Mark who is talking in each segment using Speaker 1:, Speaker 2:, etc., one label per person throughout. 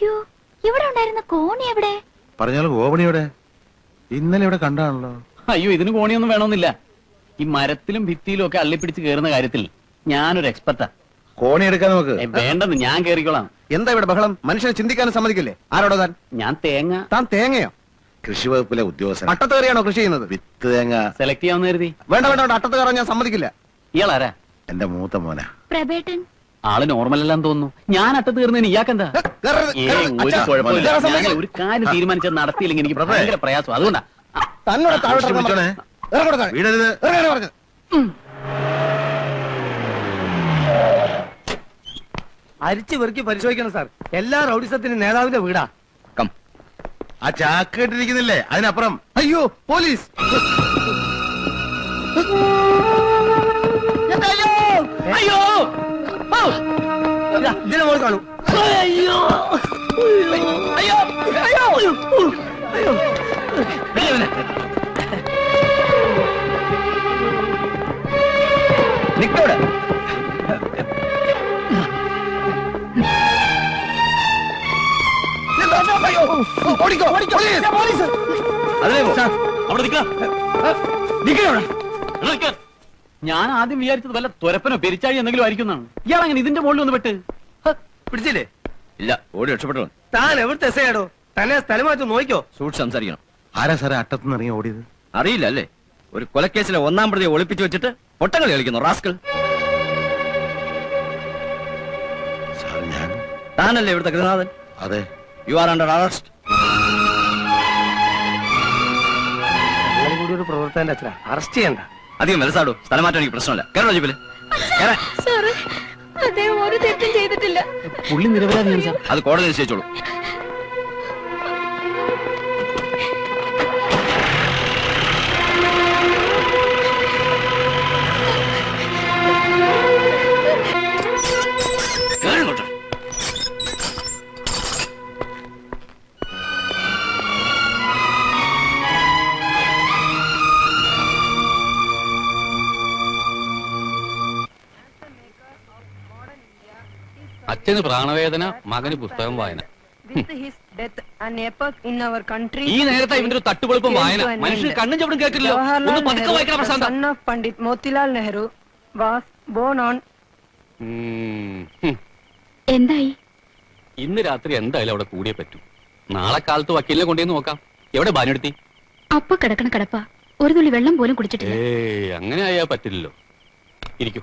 Speaker 1: അയ്യോ ഇവിടെ ഉണ്ടായിരുന്ന കോണി എവിടെ?
Speaker 2: പറഞ്ഞാലും എവിടെ? ഇന്നലെ ഇവിടെ കണ്ടാണല്ലോ.
Speaker 3: അയ്യോ ഇതിന് കോണിയൊന്നും വേണമെന്നില്ല. ഈ മരത്തിലും ഭിത്തിയിലും ഒക്കെ അള്ളിപ്പിടിച്ച് കയറുന്ന കാര്യത്തിൽ ഞാനൊരു എക്സ്പെർട്ടാ
Speaker 2: കോണി എടുക്കാൻ നമുക്ക്?
Speaker 3: വേണ്ടെന്ന് ഞാൻ കേറിക്കോളാം.
Speaker 4: എന്താ ഇവിടെ ബഹളം? മനുഷ്യനെ ചിന്തിക്കാനും സമ്മതിക്കില്ലേ? ആരോടോ താൻ?
Speaker 3: ഞാൻ തേങ്ങ.
Speaker 4: താൻ തേങ്ങയോ?
Speaker 2: കൃഷി വകുപ്പിലെ ഉദ്യോഗസ്ഥൻ.
Speaker 4: അട്ടത്ത് കയറിയാണോ കൃഷി ചെയ്യുന്നത്?
Speaker 2: വിത്ത് തേങ്ങ.
Speaker 3: സെലക്ട് ചെയ്യാമെന്ന് കരുതി.
Speaker 4: വേണ്ട വേണ്ട വേണ്ട അട്ടത്ത് കയറാൻ ഞാൻ സമ്മതിക്കില്ല.
Speaker 3: ഇയാളാരാ?
Speaker 2: എന്റെ മൂത്ത മോനാ.
Speaker 1: പ്രബേട്ടൻ
Speaker 3: ആൾ നോർമൽ അല്ലാന്ന് തോന്നുന്നു. ഞാൻ അട്ട തീർന്നതിന് ഇയാക്കെന്താ ഒരു കുഴപ്പമില്ല. ഞാൻ ഒരു കാര്യം തീരുമാനിച്ചത് നടത്തിയില്ലെങ്കിൽ എനിക്ക് ഭയങ്കര പ്രയാസം. അതുകൊണ്ടാ.
Speaker 4: തന്നോട് താഴോട്ട്. പറഞ്ഞു.
Speaker 5: അരിച്ചു വെറുക്കി പരിശോധിക്കണം സാർ. എല്ലാ റൗഡിസത്തിനും നേതാവിന്റെ വീടാ.
Speaker 2: ആ ചാക്ക് കെട്ടിരിക്കുന്നില്ലേ? അതിനപ്പുറം.
Speaker 4: അയ്യോ പോലീസ്.
Speaker 3: അയ്യോ? ഔ!
Speaker 5: ഇതാ, ഇതിനെ മോൾ കാണൂ.
Speaker 3: അയ്യോ. അയ്യോ അയ്യോ അയ്യോ
Speaker 4: നിക്കവിടെ. ഓടിക്കോ ഓടിക്കോ. പോലീസ്.
Speaker 3: അതിലേ പോ. അവിടെ. നിൽക്കാം. ഞാൻ ആദ്യം വിചാരിച്ചത് വല്ല തുരപ്പനോ പെരിച്ചാഴി എന്തെങ്കിലും ആയിരിക്കുന്നതാണ് ഇയാൾ അങ്ങനെ ഇതിന്റെ മുകളിൽ ഒന്ന് പെട്ട്.
Speaker 5: പിടിച്ചില്ലേ?
Speaker 6: ഇല്ല ഓടി രക്ഷപ്പെട്ടു
Speaker 5: താൻ എവിടുത്തെ എസ്ഐയാടോ തന്നെ സ്ഥലം മാറ്റി നോക്കിയോ
Speaker 6: സൂക്ഷിച്ച് സംസാരിക്കണം.
Speaker 2: ആരാ സാറേ അട്ടത്തുനിന്ന് ഇറങ്ങി ഓടിയത്?
Speaker 6: അറിയില്ല അല്ലേ? ഒരു കൊലക്കേസിലെ ഒന്നാം പ്രതിയെ ഒളിപ്പിച്ചു വെച്ചിട്ട് ഒട്ടങ്ങളി കളിക്കുന്നു റാസ്കൾ
Speaker 2: സാർ ഞാൻ
Speaker 6: താനല്ലേ ഇവിടുത്തെ ഗൃഹനാഥൻ?
Speaker 2: അതെ.
Speaker 6: യു ആർ അണ്ടർ അറസ്റ്റ്
Speaker 5: കൂടി ഒരു പ്രവർത്തകന്റെ അച്ഛനാ. അറസ്റ്റ് ചെയ്യണ്ട.
Speaker 6: അധികം വലസാടു. സ്ഥലം മാറ്റാൻ എനിക്ക് പ്രശ്നമില്ല. കേരള ജീപ്പിൽ?
Speaker 1: സാറ് അദ്ദേഹം ഒരു തെറ്റും ചെയ്തിട്ടില്ല.
Speaker 3: പുള്ളി നിരപരാധിയാണ് സാർ
Speaker 6: അത് കോടതി നിശ്ചയിച്ചോളൂ.
Speaker 3: അച്ഛന് പ്രാണവേദന മകന് പുസ്തകം വായന.
Speaker 7: With his death, an epoch in our country.
Speaker 3: ഈ നേരത്തെ ഇവന്റെ ഒരു തട്ടുപൊളിപ്പം വായന.
Speaker 7: മനുഷ്യർ
Speaker 3: കണ്ണും ചവിടും കേൾക്കില്ലല്ലോ ഒന്ന് പതുക്കെ വായിക്കണം പ്രശാന്ത.
Speaker 7: was born on
Speaker 1: എന്തായി?
Speaker 3: ഇന്ന് രാത്രി എന്തായാലും അവിടെ കൂടിയേ പറ്റൂ. നാളെ കാലത്ത് വക്കീലിനെ കൊണ്ടുവന്ന് നോക്കാം. എവിടെ ബാനെടുത്തി
Speaker 1: അപ്പൊ കിടക്കണ കിടപ്പ. ഒരു തുള്ളി വെള്ളം പോലും കുടിച്ചിട്ടില്ല.
Speaker 3: അങ്ങനെ ആയാ പറ്റില്ലല്ലോ. ഇരിക്കൂ.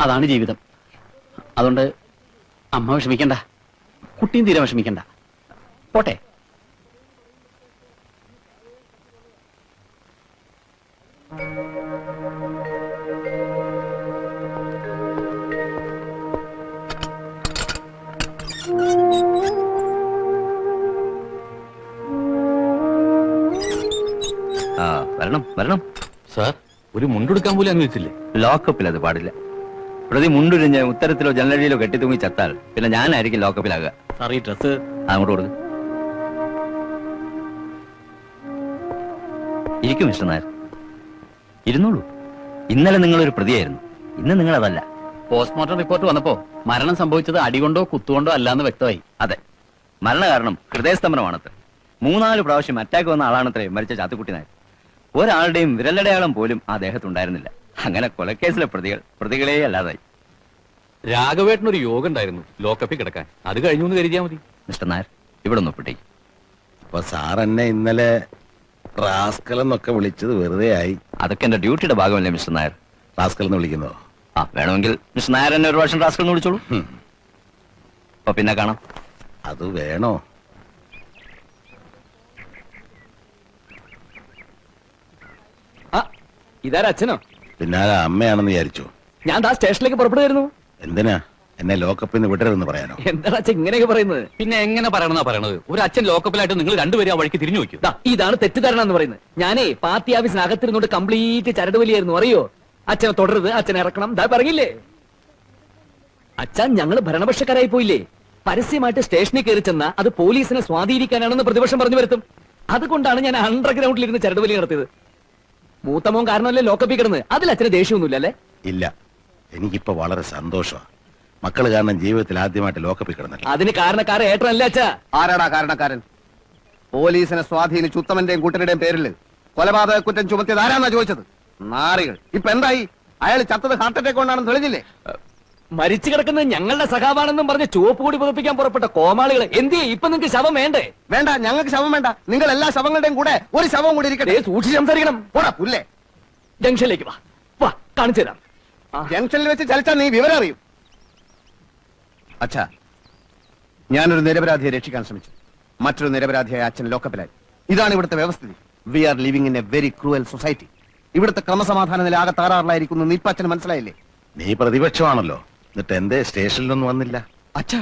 Speaker 3: അതാണ് ജീവിതം. അതുകൊണ്ട് അമ്മ വിഷമിക്കണ്ട. കുട്ടിയും തീരെ വിഷമിക്കണ്ട. പോട്ടെ.
Speaker 6: വരണം വരണം.
Speaker 3: സാർ ഒരു മുണ്ടെടുക്കാൻ പോലും അനുവദിച്ചില്ലേ
Speaker 6: ലോക്കപ്പിൽ അത് പാടില്ല. പ്രതി മുണ്ടുരിഞ്ഞ് ഉത്തരത്തിലോ ജനലടിയിലോ കെട്ടിത്തൂങ്ങി ചത്താൽ പിന്നെ ഞാനായിരിക്കും ലോക്കപ്പിലാകുക.
Speaker 3: സാർ ഈ ഡ്രസ്
Speaker 6: അങ്ങോട്ട് കൊടുക്കും. ഇരിക്കും മിസ്റ്റർ നായർ. ഇരുന്നോളൂ. ഇന്നലെ നിങ്ങളൊരു പ്രതിയായിരുന്നു. ഇന്ന് നിങ്ങൾ അതല്ല
Speaker 3: പോസ്റ്റ്മോർട്ടം റിപ്പോർട്ട് വന്നപ്പോ മരണം സംഭവിച്ചത് അടികൊണ്ടോ കുത്തുകൊണ്ടോ അല്ലാന്ന് വ്യക്തമായി.
Speaker 6: അതെ. മരണകാരണം ഹൃദയസ്തംഭനമാണത്ര മൂന്നാൽ പ്രാവശ്യം അറ്റാക്ക് വന്ന ആളാണത്രേ മരിച്ച ചാത്തുക്കുട്ടി നായർ. ഒരാളുടെയും വിരലടയാളം പോലും ആ ദേഹത്തുണ്ടായിരുന്നില്ല. അങ്ങനെ കൊലക്കേസിലെ പ്രതികൾ പ്രതികളെ അല്ലാതായി.
Speaker 3: രാഘവേട്ടനൊരു യോഗം ഉണ്ടായിരുന്നു ലോക്കപ്പിൽ കിടക്കാൻ. അത് കഴിഞ്ഞു എന്ന് കരുതിയാ മതി.
Speaker 6: മിസ്റ്റർ നായർ ഇവിടെ ഒന്ന് ഒപ്പിട്ടേ.
Speaker 2: അപ്പൊ സാർ എന്നെ ഇന്നലെ റാസ്കൽ എന്നൊക്കെ വിളിച്ചത് വെറുതെ ആയി.
Speaker 6: അതൊക്കെ എന്റെ ഡ്യൂട്ടിയുടെ ഭാഗമല്ലേ മിസ്റ്റർ നായർ?
Speaker 2: റാസ്കൽ എന്ന് വിളിക്കുന്നോ?
Speaker 6: ആ വേണമെങ്കിൽ മിസ്റ്റർ നായർ എന്നെ ഒരു വർഷം റാസ്കൽ എന്ന് വിളിച്ചോളൂ. അപ്പൊ പിന്നെ കാണാം.
Speaker 2: അത് വേണോ?
Speaker 8: ആ ഇതാരാ അച്ഛനോ
Speaker 2: പിന്നെ അമ്മയാണെന്ന് വിചാരിച്ചു.
Speaker 8: ഞാൻ ദാ സ്റ്റേഷനിലേക്ക് പുറപ്പെടുമായിരുന്നു
Speaker 2: എന്തിനാ? എന്നെ ലോക്കപ്പിൽ നിന്ന് വിടരുതെന്ന് പറയാനോ?
Speaker 8: എന്താ അച്ഛൻ ഇങ്ങനെയൊക്കെ പറയുന്നത്?
Speaker 3: പിന്നെ എങ്ങനെ പറയണമെന്നാ പറയണത്? ഒരു അച്ഛൻ ലോക്കപ്പിലായിട്ട് നിങ്ങൾ രണ്ടുപേരും ആ വഴിക്ക് തിരിഞ്ഞു വെക്കും
Speaker 8: ദാ, ഇതാണ് തെറ്റിദ്ധാരണ എന്ന് പറയുന്നത്. ഞാനേ പാർട്ടി ഓഫീസിന് അകത്തിരുന്നോണ്ട് കംപ്ലീറ്റ് ചരടുവലിയായിരുന്നു അറിയോ? അച്ഛനെ തുടരുത് അച്ഛനെ ഇറക്കണം. ദാ പറഞ്ഞില്ലേ അച്ഛൻ ഞങ്ങൾ ഭരണപക്ഷക്കാരായി പോയില്ലേ? പരസ്യമായിട്ട് സ്റ്റേഷനിൽ കയറി ചെന്ന അത് പോലീസിനെ സ്വാധീനിക്കാനാണെന്ന് പ്രതിപക്ഷം പറഞ്ഞു വരുത്തും. അതുകൊണ്ടാണ് ഞാൻ അണ്ടർഗ്രൗണ്ടിൽ ഇരുന്ന് ചരടുവലി നടത്തിയത്. മൂത്തമോൻ കാരണമല്ലേ ലോക്കപ്പിൽ കിടന്ന്? അതിൽ അച്ഛന് ദേഷ്യമൊന്നുമില്ല അല്ലേ
Speaker 2: ഇല്ല. എനിക്കിപ്പോ വളരെ സന്തോഷമാ മക്കൾ കാരണം ജീവിതത്തിൽ ആദ്യമായിട്ട് ലോക്കപ്പിൽ കിടന്നല്ലോ
Speaker 8: അതിന് കാരണക്കാരൻ ഏട്ടനല്ലേ അച്ഛ?
Speaker 4: ആരാടാ കാരണക്കാരൻ? പോലീസിനെ സ്വാധീനിച്ച് ഉത്തമന്റെയും കൂട്ടരുടെയും പേരിൽ കൊലപാതക കുറ്റം ചുമത്തിയത് ആരാന്നാ ചോദിച്ചത്? നാറികൾ. ഇപ്പൊ എന്തായി? അയാൾ ചത്തത് ഹാർട്ട് അറ്റാക്ക് കൊണ്ടാണെന്ന് തെളിഞ്ഞില്ലേ?
Speaker 8: മരിച്ചു കിടക്കുന്നത് ഞങ്ങളുടെ സഖാവാണെന്നും പറഞ്ഞ് ചുവപ്പ് കൂടി പുതപ്പിക്കാൻ പുറപ്പെട്ട കോമാളികൾ എന്തിയെ ഇപ്പൊ നിങ്ങൾക്ക് ശവം വേണ്ടേ?
Speaker 4: വേണ്ട ഞങ്ങൾക്ക് ശവം വേണ്ട. നിങ്ങൾ എല്ലാ ശവങ്ങളുടെയും കൂടെ ഒരു ശവം കൂടി ഇരിക്കട്ടെ.
Speaker 8: സൂക്ഷിച്ച് സംസാരിക്കണം.
Speaker 4: പോടാ പുല്ലേ.
Speaker 8: ജംഗ്ഷനിലേക്ക് വാ. വാ കാണിച്ചു തരാം. ആ,
Speaker 4: ജംഗ്ഷനിൽ വെച്ച് ചലിച്ചാൽ നീ വിവരം അറിയും. അച്ഛാ ഞാനൊരു നിരപരാധിയെ രക്ഷിക്കാൻ ശ്രമിച്ചു. മറ്റൊരു നിരപരാധിയായ അച്ഛൻ ലോക്കപ്പിലായി. ഇതാണ് ഇവിടുത്തെ വ്യവസ്ഥിതി. We are living in a very cruel society. ഇവിടുത്തെ ക്രമസമാധാന നില ആകെ തകരാറിലായിരിക്കുന്നു. നീപ്പച്ചന് മനസ്സിലായില്ലേ?
Speaker 2: നീ പ്രതിപക്ഷമാണല്ലോ. എന്നിട്ട് എന്തേ സ്റ്റേഷനിലൊന്നും വന്നില്ല.
Speaker 4: അച്ഛ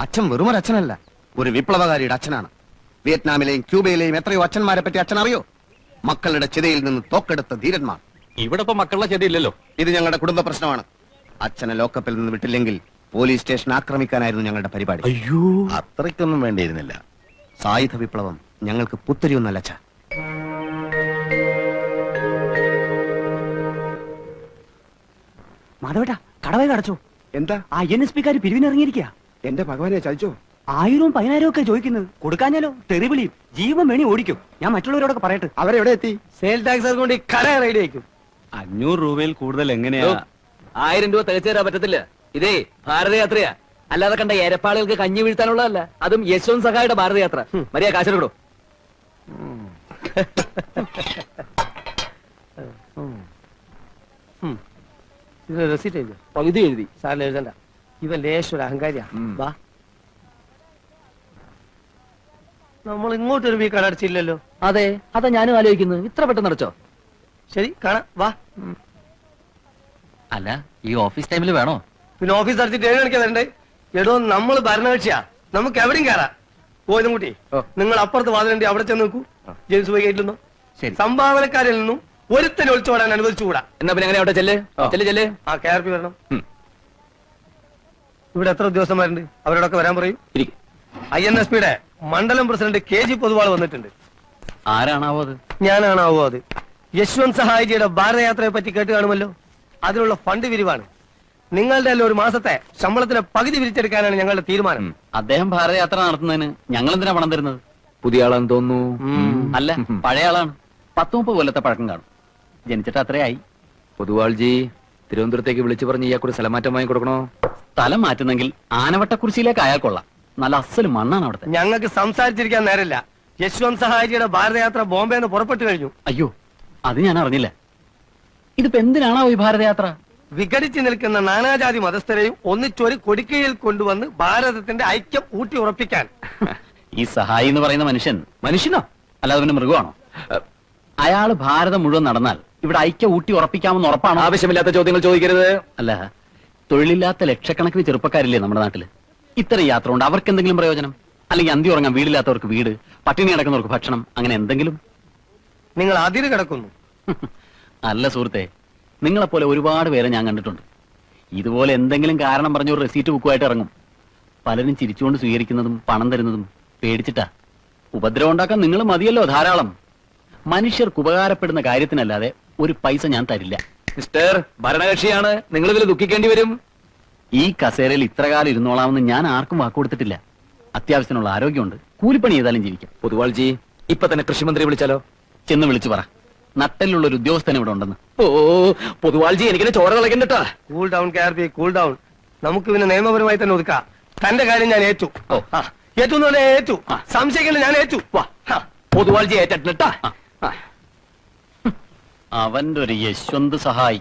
Speaker 4: അച്ഛൻ വെറുമൊരു അച്ഛനല്ല. ഒരു വിപ്ലവകാരിയുടെ അച്ഛനാണ്. വിയറ്റ്നാമിലെയും ക്യൂബയിലെയും എത്രയോ അച്ഛന്മാരെ പറ്റി അച്ഛൻ അറിയോ മക്കളുടെ ചിതയിൽ നിന്ന് തോക്കെടുത്ത ധീരന്മാർ.
Speaker 3: ഇവിടെ ഇപ്പൊ മക്കളുടെ ചെടിയില്ലല്ലോ
Speaker 4: ഇത് ഞങ്ങളുടെ കുടുംബ പ്രശ്നമാണ്. അച്ഛനെ ലോക്കപ്പിൽ നിന്ന് വിട്ടില്ലെങ്കിൽ പോലീസ് സ്റ്റേഷൻ ആക്രമിക്കാനായിരുന്നു ഞങ്ങളുടെ പരിപാടി.
Speaker 3: അയ്യോ.
Speaker 2: അത്രയ്ക്കൊന്നും വേണ്ടിയിരുന്നില്ല.
Speaker 4: സായുധ വിപ്ലവം ഞങ്ങൾക്ക് പുത്തരിയൊന്നല്ല അച്ഛാ.
Speaker 5: മാധവേട്ടാ കടവേ കടച്ചോ.
Speaker 4: എന്താ?
Speaker 5: ആ എൻ എസ് പിക്കാർ പിരിവിനിറങ്ങിയിരിക്കുക
Speaker 4: എന്റെ ഭഗവാനെ ചതിച്ചോ?
Speaker 5: ആയിരവും പതിനായിരവും ഒക്കെ ചോദിക്കുന്നത് കൊടുക്കാഞ്ഞാലോ? തെറിവിളിയും ജീവൻ വേണി ഓടിക്കും. ഞാൻ മറ്റുള്ളവരോടൊക്കെ പറയട്ടെ.
Speaker 4: അവരെവിടെ എത്തി?
Speaker 5: സെയിൽ ടാക്സ് കൊണ്ട് റൈഡ് ആയിരിക്കും
Speaker 6: അഞ്ഞൂറ് രൂപയിൽ കൂടുതൽ എങ്ങനെയാ?
Speaker 8: ആയിരം രൂപ തികച്ചു തരാൻ പറ്റത്തില്ല. ഇതേ ഭാരതയാത്രയാ. അല്ലാതെ കണ്ട എരപ്പാളുകൾക്ക് കഞ്ഞി വീഴ്ത്താനുള്ളതല്ല. അതും യശ്വന്ത് സഹായുടെ ഭാരതയാത്ര. മരിയ കാശെടുക്കടോ
Speaker 5: ഇതിന് റെസിറ്റ് എഴുതി
Speaker 8: പകുതി എഴുതി.
Speaker 5: സാറിന് എഴുതണ്ട. ഇവൻ ലേശം ഒരു അഹങ്കാരിയാ. വാ. നമ്മൾ ഇങ്ങോട്ടൊരു വീ കടടച്ചില്ലല്ലോ
Speaker 8: അതെ അതാ ഞാനും ആലോചിക്കുന്നു. ഇത്ര പെട്ടെന്ന് അടച്ചോ?
Speaker 5: ശരി കാണാം. വാ.
Speaker 6: അല്ല ഈ ഓഫീസ് ടൈമിൽ വേണോ?
Speaker 5: പിന്നെ ഓഫീസ് അടച്ചിട്ട് ഏഴ് മണിക്കാ വരണ്ടേ? എടോ നമ്മൾ ഭരണകക്ഷിയാ. നമുക്ക് എവിടെയും കയറാം പോയതും കൂട്ടി. നിങ്ങൾ അപ്പുറത്ത് വാതിലുണ്ടെങ്കിൽ അവിടെ ചെന്ന് നോക്കൂ ജെയിംസ് പോയി ഗേറ്റിൽ നിന്നോ. സംഭാവനക്കാരിൽ നിന്നും ഒരുത്തനെ ഒളിച്ചോടാൻ അനുവദിച്ചുകൂടാ.
Speaker 8: എന്നാ പിന്നെ അങ്ങനെ അവിടെ ചെല്ലേ? ചെല്ലേ ചെല്ലേ.
Speaker 5: ആ കെ ആർ പി വരണം.
Speaker 8: ഉം.
Speaker 5: ഇവിടെ എത്ര ഉദ്യോഗസ്ഥന്മാരുണ്ട്? അവരോടൊക്കെ വരാൻ പറയും.
Speaker 8: ഇരിക്ക്.
Speaker 5: ഐ എൻ എസ് പിയുടെ മണ്ഡലം പ്രസിഡന്റ് കെ ജി പൊതുവാൾ വന്നിട്ടുണ്ട്.
Speaker 3: ആരാണാവോ അത്?
Speaker 5: ഞാനാണാവോ അത്. യശ്വന്ത് സഹായിജിയുടെ ഭാരതയാത്രയെ പറ്റി കേട്ട് കാണുമല്ലോ. അതിനുള്ള ഫണ്ട് വിരിവാണ്. നിങ്ങളുടെ എല്ലാം ഒരു മാസത്തെ ശമ്പളത്തിന് പകുതി വിരിച്ചെടുക്കാനാണ് ഞങ്ങളുടെ തീരുമാനം.
Speaker 3: അദ്ദേഹം ഭാരതയാത്ര നടത്തുന്നതിന് ഞങ്ങൾ എന്തിനാ പണം തരുന്നത്?
Speaker 8: പുതിയ ആളാന്ന് തോന്നുന്നു.
Speaker 3: അല്ല പഴയ ആളാണ്. പത്ത് മുപ്പത് കൊല്ലത്തെ പഴക്കം കാണും. ജനിച്ചിട്ട് അത്രയായി
Speaker 8: പൊതുവാൾജി തിരുവനന്തപുരത്തേക്ക് വിളിച്ചു പറഞ്ഞ് ഇയാൾക്കൊരു സ്ഥലമാറ്റം വാങ്ങി കൊടുക്കണോ
Speaker 3: സ്ഥലം മാറ്റുന്നെങ്കിൽ ആനവട്ടക്കുറിശിയിലേക്ക് അയാൾ കൊള്ളാം. നല്ല അസൽ മണ്ണാണ് അവിടുത്തെ.
Speaker 5: ഞങ്ങൾക്ക് സംസാരിച്ചിരിക്കാൻ നേരമില്ല. യശ്വന്ത് സഹായിയുടെ ഭാരതയാത്ര ബോംബെ നിന്ന് പുറപ്പെട്ടു കഴിഞ്ഞു.
Speaker 3: അയ്യോ അത് ഞാൻ അറിഞ്ഞില്ല. ഇതിപ്പോ എന്തിനാണോ ഈ ഭാരതയാത്ര?
Speaker 5: വിഘടിച്ചു നിൽക്കുന്ന നാനാജാതി മതസ്ഥരെയും ഒന്നിച്ചൊരു കൊടിക്കീഴിൽ കൊണ്ടുവന്ന് ഭാരതത്തിന്റെ ഐക്യം ഊട്ടി ഉറപ്പിക്കാൻ.
Speaker 3: ഈ സഹായി എന്ന് പറയുന്ന മനുഷ്യൻ
Speaker 8: മനുഷ്യനോ?
Speaker 3: അല്ലാതെ പിന്നെ മൃഗമാണോ? അയാൾ ഭാരതം മുഴുവൻ നടന്നാൽ ഇവിടെ ഐക്യം ഊട്ടി ഉറപ്പിക്കാമെന്ന് ഉറപ്പാണ്?
Speaker 8: ആവശ്യമില്ലാത്ത ചോദ്യങ്ങൾ ചോദിക്കരുത്.
Speaker 3: അല്ല തൊഴിലില്ലാത്ത ലക്ഷക്കണക്കിന് ചെറുപ്പക്കാരില്ലേ നമ്മുടെ നാട്ടിൽ ഇത്തരം യാത്ര ഉണ്ട് അവർക്ക് എന്തെങ്കിലും പ്രയോജനം? അല്ലെങ്കിൽ അന്തി ഉറങ്ങാൻ വീടില്ലാത്തവർക്ക് വീട് പട്ടിണി കിടക്കുന്നവർക്ക് ഭക്ഷണം അങ്ങനെ എന്തെങ്കിലും?
Speaker 5: നിങ്ങൾ അതിര് കിടക്കുന്നു.
Speaker 3: അല്ല സുഹൃത്തെ നിങ്ങളെപ്പോലെ ഒരുപാട് പേരെ ഞാൻ കണ്ടിട്ടുണ്ട്. ഇതുപോലെ എന്തെങ്കിലും കാരണം പറഞ്ഞ ഒരു റെസീറ്റ് ബുക്കുമായിട്ട് ഇറങ്ങും. പലരും ചിരിച്ചുകൊണ്ട് സ്വീകരിക്കുന്നതും പണം തരുന്നതും പേടിച്ചിട്ടാ. ഉപദ്രവം ഉണ്ടാക്കാൻ നിങ്ങൾ മതിയല്ലോ ധാരാളം. മനുഷ്യർക്ക് ഉപകാരപ്പെടുന്ന കാര്യത്തിനല്ലാതെ ഒരു പൈസ ഞാൻ തരില്ല.
Speaker 8: മിസ്റ്റർ ഭരണകക്ഷിയാണ്. നിങ്ങൾ ഇതിൽ ദുഃഖിക്കേണ്ടി വരും.
Speaker 3: ഈ കസേരയിൽ ഇത്ര കാലം ഇരുന്നോളാമെന്ന് ഞാൻ ആർക്കും വാക്കുകൊടുത്തിട്ടില്ല അത്യാവശ്യത്തിനുള്ള ആരോഗ്യമുണ്ട്. കൂലിപ്പണി ചെയ്താലും ജീവിക്കാം.
Speaker 8: പൊതുവാൾജി ഇപ്പൊ തന്നെ കൃഷിമന്ത്രി വിളിച്ചാലോ?
Speaker 3: ചെന്ന് വിളിച്ചു പറ. നട്ടലിലുള്ള ഒരു ഉദ്യോഗസ്ഥൻ ഇവിടെ ഉണ്ടെന്ന്.
Speaker 8: ഓ പൊതുവാൾജി എനിക്കിനെ ചോര കളക്കണ്ടട്ടാ
Speaker 5: കൂൾ ഡൗൺ കെ കൂൾ ഡൗൺ നമുക്ക് പിന്നെ നിയമപരമായി തന്നെ ഒതുക്കാം. തന്റെ കാര്യം ഞാൻ ഏറ്റു.
Speaker 8: ഓ.
Speaker 5: ഏറ്റു എന്ന് പറഞ്ഞാൽ ഏറ്റു. സംശയിക്കണ്ട ഞാൻ ഏറ്റു.
Speaker 8: വാ പൊതുവാൾജി ഏറ്റിട്ടാ
Speaker 3: അവന്റെ ഒരു യശ്വന്ത് സഹായി